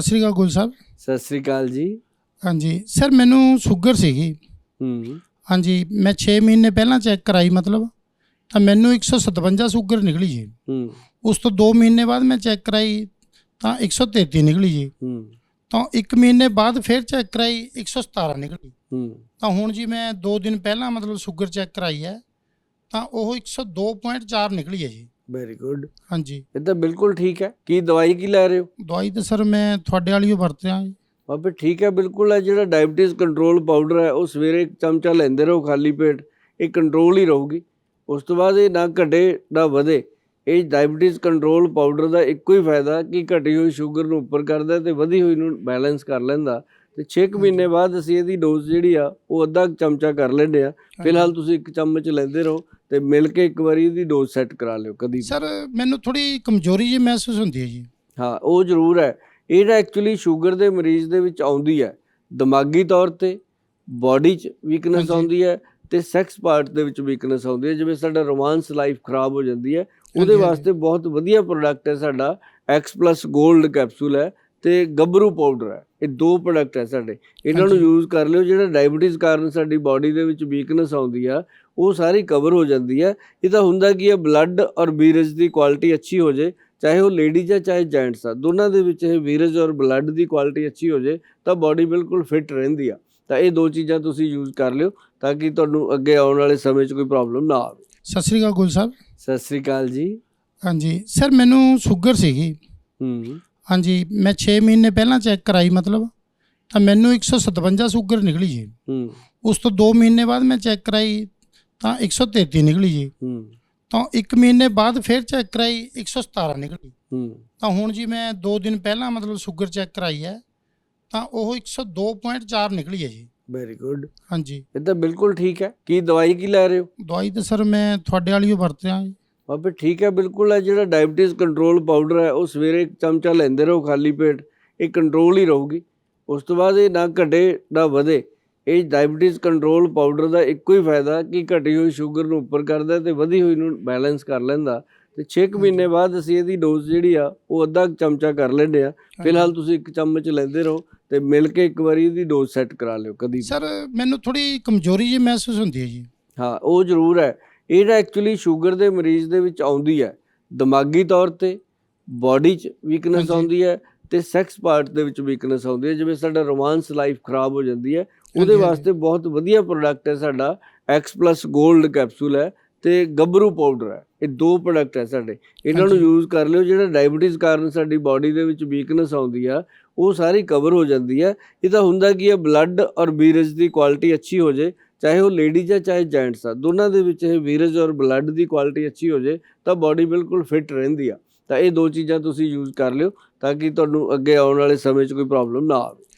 ਸਤਿ ਸ੍ਰੀ ਅਕਾਲ ਗੁਲ ਸਾਹਿਬ। ਸਤਿ ਸ੍ਰੀ ਅਕਾਲ ਜੀ। ਹਾਂਜੀ ਸਰ ਮੈਨੂੰ ਸ਼ੂਗਰ ਸੀਗੀ। ਹੂੰ। ਹਾਂਜੀ ਮੈਂ 6 ਮਹੀਨੇ ਪਹਿਲਾਂ ਚੈੱਕ ਕਰਾਈ ਮਤਲਬ ਤਾਂ ਮੈਨੂੰ 157 ਸ਼ੂਗਰ ਨਿਕਲੀ ਜੀ। ਹੂੰ। ਉਸ ਤੋਂ 2 ਮਹੀਨੇ ਬਾਅਦ ਮੈਂ ਚੈੱਕ ਕਰਾਈ ਤਾਂ 133 ਨਿਕਲੀ ਜੀ। ਹੂੰ। ਤਾਂ 1 ਮਹੀਨੇ ਬਾਅਦ ਫਿਰ ਚੈੱਕ ਕਰਾਈ 117 ਨਿਕਲੀ। ਹੂੰ। ਤਾਂ ਹੁਣ ਜੀ ਮੈਂ 2 ਦਿਨ ਪਹਿਲਾਂ ਮਤਲਬ ਸ਼ੂਗਰ ਚੈੱਕ ਕਰਾਈ ਹੈ। ਤਾਂ ਉਹ 102.4 ਨਿਕਲੀ ਹੈ ਜੀ। ਵੈਰੀ ਗੁੱਡ ਹਾਂਜੀ। ਇਹ ਤਾਂ ਬਿਲਕੁਲ ਠੀਕ ਹੈ। ਕੀ ਦਵਾਈ ਕੀ ਲੈ ਰਹੇ ਹੋ? ਦਵਾਈ ਤਾਂ ਸਰ ਮੈਂ ਤੁਹਾਡੇ ਵਾਲੀ ਓ ਵਰਤ ਰਿਹਾ ਜੀ। ਬਾਬੇ ਠੀਕ ਹੈ ਬਿਲਕੁਲ ਹੈ। ਜਿਹੜਾ ਡਾਇਬੀਟਿਸ ਕੰਟਰੋਲ ਪਾਊਡਰ ਹੈ ਉਹ ਸਵੇਰੇ ਇੱਕ ਚਮਚਾ ਲੈਂਦੇ ਰਹੋ ਖਾਲੀ ਪੇਟ। ਇਹ ਕੰਟਰੋਲ ਹੀ ਰਹੂਗੀ। ਉਸ ਤੋਂ ਬਾਅਦ ਇਹ ਨਾ ਘਟੇ ਨਾ ਵਧੇ। ਇਹ ਡਾਇਬੀਟਿਸ ਕੰਟਰੋਲ ਪਾਊਡਰ ਦਾ ਇੱਕੋ ਹੀ ਫਾਇਦਾ ਕਿ ਘਟੀ ਹੋਈ ਸ਼ੂਗਰ ਨੂੰ ਉੱਪਰ ਕਰਦਾ ਤੇ ਵਧੀ ਹੋਈ ਨੂੰ ਬੈਲੈਂਸ ਕਰ ਲੈਂਦਾ। ਤੇ 6 ਮਹੀਨੇ ਬਾਅਦ ਅਸੀਂ ਇਹਦੀ ਡੋਜ਼ ਜਿਹੜੀ ਆ ਉਹ ਅੱਧਾ ਚਮਚਾ ਕਰ ਲੈਂਦੇ ਆ। ਫਿਲਹਾਲ ਤੁਸੀਂ ਇੱਕ ਚਮਚ ਲੈਂਦੇ ਰਹੋ ਤੇ ਮਿਲ ਕੇ ਇੱਕ ਵਾਰੀ ਇਹਦੀ ਡੋਜ਼ ਸੈੱਟ ਕਰਾ ਲਿਓ ਕਦੀ ਸਰ ਮੈਨੂੰ ਥੋੜੀ ਕਮਜ਼ੋਰੀ ਜੀ ਮਹਿਸੂਸ ਹੁੰਦੀ ਹੈ ਜੀ। ਹਾਂ ਉਹ ਜ਼ਰੂਰ ਹੈ। ਇਹ ਨਾ ਐਕਚੁਅਲੀ ਸ਼ੂਗਰ ਦੇ ਮਰੀਜ਼ ਦੇ ਵਿੱਚ ਆਉਂਦੀ ਹੈ। ਦਿਮਾਗੀ ਤੌਰ ਤੇ ਬਾਡੀ 'ਚ ਵੀਕਨੈਸ। ਆਉਂਦੀ ਹੈ ਤੇ ਸੈਕਸ ਪਾਰਟ ਦੇ ਵਿੱਚ ਵੀਕਨੈਸ ਆਉਂਦੀ ਹੈ। ਜਿਵੇਂ ਸਾਡਾ ਰੋਮਾਂਸ ਲਾਈਫ ਖਰਾਬ ਹੋ ਜਾਂਦੀ ਹੈ ਉਹਦੇ ਵਾਸਤੇ ਬਹੁਤ ਵਧੀਆ ਪ੍ਰੋਡਕਟ ਹੈ ਸਾਡਾ X+ 골ਡ ਕੈਪਸੂਲ ਹੈ। ਤੇ ਗੱਭਰੂ ਪਾਊਡਰ ਹੈ। ਇਹ ਦੋ ਪ੍ਰੋਡਕਟ ਹੈ ਸਾਡੇ। ਇਹਨਾਂ ਨੂੰ। ਯੂਜ਼ ਕਰ ਲਿਓ ਜਿਹੜਾ ਡਾਇਬੀਟਿਸ ਕਾਰਨ ਸਾਡੀ ਬਾਡੀ ਦੇ ਵਿੱਚ ਵੀਕਨੈਸ ਆਉਂਦੀ ਆ ਉਹ ਸਾਰੀ ਕਵਰ ਹੋ ਜਾਂਦੀ ਹੈ ਇਹ ਤਾਂ ਹੁੰਦਾ ਕੀ ਹੈ ਬਲੱਡ ਔਰ ਵੀਰਜ ਦੀ ਕੁਆਲਿਟੀ ਅੱਛੀ ਹੋ ਜੇ ਚਾਹੇ ਉਹ ਲੇਡੀਜ਼ ਆ ਚਾਹੇ ਜੈਂਟਸ ਆ। ਦੋਨਾਂ ਦੇ ਵਿੱਚ ਇਹ ਵੀਰਜ ਔਰ ਬਲੱਡ ਦੀ ਕੁਆਲਿਟੀ ਅੱਛੀ ਹੋ ਜੇ ਤਾਂ ਬਾਡੀ ਬਿਲਕੁਲ ਫਿਟ ਰਹਿੰਦੀ ਆ। ਤਾਂ ਇਹ ਦੋ ਚੀਜ਼ਾਂ ਤੁਸੀਂ ਯੂਜ਼ ਕਰ ਲਿਓ ਤਾਂ ਕਿ ਤੁਹਾਨੂੰ ਅੱਗੇ ਆਉਣ ਵਾਲੇ ਸਮੇਂ 'ਚ ਕੋਈ ਪ੍ਰੋਬਲਮ ਨਾ ਆਵੇ। ਸਤਿ ਸ੍ਰੀ ਅਕਾਲ ਗੁਲ ਸਾਹਿਬ। ਸਤਿ ਸ੍ਰੀ ਅਕਾਲ ਜੀ। ਹਾਂਜੀ। ਸਰ ਮੈਨੂੰ ਸ਼ੂਗਰ ਸੀਗੀ। ਹੂੰ। ਹਾਂਜੀ ਮੈਂ 6 ਮਹੀਨੇ ਪਹਿਲਾਂ ਚੈੱਕ ਕਰਾਈ ਮਤਲਬ ਤਾਂ ਮੈਨੂੰ 157 ਸ਼ੂਗਰ ਨਿਕਲੀ ਜੀ। ਹੂੰ। ਉਸ ਤੋਂ 2 ਮਹੀਨੇ ਬਾਅਦ ਮੈਂ ਚੈੱਕ ਕਰਾਈ ਤਾਂ 133 ਨਿਕਲੀ ਜੀ। ਹੂੰ। ਤਾਂ 1 ਮਹੀਨੇ ਬਾਅਦ ਫਿਰ ਚੈੱਕ ਕਰਾਈ 117 ਨਿਕਲੀ। ਹੂੰ। ਤਾਂ ਹੁਣ ਜੀ ਮੈਂ 2 ਦਿਨ ਪਹਿਲਾਂ ਮਤਲਬ ਸ਼ੂਗਰ ਚੈੱਕ ਕਰਾਈ ਹੈ ਤਾਂ ਉਹ 102.4 ਨਿਕਲੀ ਹੈ ਜੀ। ਵੈਰੀ ਗੁੱਡ ਹਾਂਜੀ। ਇਹ ਤਾਂ ਬਿਲਕੁਲ ਠੀਕ ਹੈ। ਕੀ ਦਵਾਈ ਕੀ ਲੈ ਰਹੇ ਹੋ? ਦਵਾਈ ਤਾਂ ਸਰ ਮੈਂ ਤੁਹਾਡੇ ਵਾਲੀ ਓ ਵਰਤ ਰਿਹਾ ਜੀ। ਬਾਬੇ ਠੀਕ ਹੈ ਬਿਲਕੁਲ ਹੈ ਜਿਹੜਾ ਡਾਇਬੀਟਿਸ ਕੰਟਰੋਲ ਪਾਊਡਰ ਹੈ ਉਹ ਸਵੇਰੇ ਇੱਕ ਚਮਚਾ ਲੈਂਦੇ ਰਹੋ ਖਾਲੀ ਪੇਟ ਇਹ ਕੰਟਰੋਲ ਹੀ ਰਹੂਗੀ। ਉਸ ਤੋਂ ਬਾਅਦ ਇਹ ਨਾ ਘਟੇ ਨਾ ਵਧੇ। ਇਹ ਡਾਇਬੀਟਿਸ ਕੰਟਰੋਲ ਪਾਊਡਰ ਦਾ ਇੱਕੋ ਹੀ ਫਾਇਦਾ ਕਿ ਘਟੀ ਹੋਈ ਸ਼ੂਗਰ ਨੂੰ ਉੱਪਰ ਕਰਦਾ ਤੇ ਵਧੀ ਹੋਈ ਨੂੰ ਬੈਲੈਂਸ ਕਰ ਲੈਂਦਾ। ਤੇ 6 ਮਹੀਨੇ ਬਾਅਦ ਅਸੀਂ ਇਹਦੀ ਡੋਜ਼ ਜਿਹੜੀ ਆ ਉਹ ਅੱਧਾ ਚਮਚਾ ਕਰ ਲੈਂਦੇ ਆ। ਫਿਲਹਾਲ ਤੁਸੀਂ ਇੱਕ ਚਮਚ ਲੈਂਦੇ ਰਹੋ ਤੇ ਮਿਲ ਕੇ ਇੱਕ ਵਾਰੀ ਇਹਦੀ ਡੋਜ਼ ਸੈੱਟ ਕਰਾ ਲਿਓ ਕਦੀ ਸਰ ਮੈਨੂੰ ਥੋੜੀ ਕਮਜ਼ੋਰੀ ਜੀ ਮਹਿਸੂਸ ਹੁੰਦੀ ਹੈ ਜੀ। ਹਾਂ ਉਹ ਜ਼ਰੂਰ ਹੈ। ਇਹ ਨਾ ਐਕਚੁਅਲੀ ਸ਼ੂਗਰ ਦੇ ਮਰੀਜ਼ ਦੇ ਵਿੱਚ ਆਉਂਦੀ ਹੈ। ਦਿਮਾਗੀ ਤੌਰ ਤੇ ਬਾਡੀ 'ਚ ਵੀਕਨੈਸ। ਆਉਂਦੀ ਹੈ ਤੇ ਸੈਕਸ ਪਾਰਟ ਦੇ ਵਿੱਚ ਵੀਕਨੈਸ ਆਉਂਦੀ ਹੈ। ਜਿਵੇਂ ਸਾਡਾ ਰੋਮਾਂਸ ਲਾਈਫ ਖਰਾਬ ਹੋ ਜਾਂਦੀ ਹੈ ਉਹਦੇ ਵਾਸਤੇ ਬਹੁਤ ਵਧੀਆ ਪ੍ਰੋਡਕਟ ਹੈ ਸਾਡਾ X+ 골ਡ ਕੈਪਸੂਲ ਹੈ ਤੇ ਗੱਭਰੂ ਪਾਊਡਰ ਹੈ। ਇਹ ਦੋ ਪ੍ਰੋਡਕਟ ਹੈ ਸਾਡੇ। ਇਹਨਾਂ ਨੂੰ। ਯੂਜ਼ ਕਰ ਲਿਓ ਜਿਹੜਾ ਡਾਇਬੀਟਿਸ ਕਾਰਨ ਸਾਡੀ ਬਾਡੀ ਦੇ ਵਿੱਚ ਵੀਕਨੈਸ ਆਉਂਦੀ ਆ ਉਹ ਸਾਰੀ ਕਵਰ ਹੋ ਜਾਂਦੀ ਹੈ। ਇਹ ਤਾਂ ਹੁੰਦਾ ਕੀ ਹੈ ਬਲੱਡ ਔਰ ਵੀਰਜ ਦੀ ਕੁਆਲਿਟੀ ਅੱਛੀ ਹੋ ਜੇ ਚਾਹੇ ਉਹ ਲੇਡੀਜ਼ ਆ, ਚਾਹੇ ਜੈਂਟਸ ਆ, ਦੋਨਾਂ ਦੇ ਵਿੱਚ ਇਹ ਵੀਰਜ ਔਰ ਬਲੱਡ ਦੀ ਕੁਆਲਿਟੀ ਅੱਛੀ ਹੋ ਜੇ ਤਾਂ ਬਾਡੀ ਬਿਲਕੁਲ ਫਿਟ ਰਹਿੰਦੀ ਆ। ਤਾਂ ਇਹ ਦੋ ਚੀਜ਼ਾਂ ਤੁਸੀਂ ਯੂਜ਼ ਕਰ ਲਿਓ ਤਾਂ ਕਿ ਤੁਹਾਨੂੰ ਅੱਗੇ ਆਉਣ ਵਾਲੇ ਸਮੇਂ 'ਚ ਕੋਈ ਪ੍ਰੋਬਲਮ ਨਾ ਆਵੇ।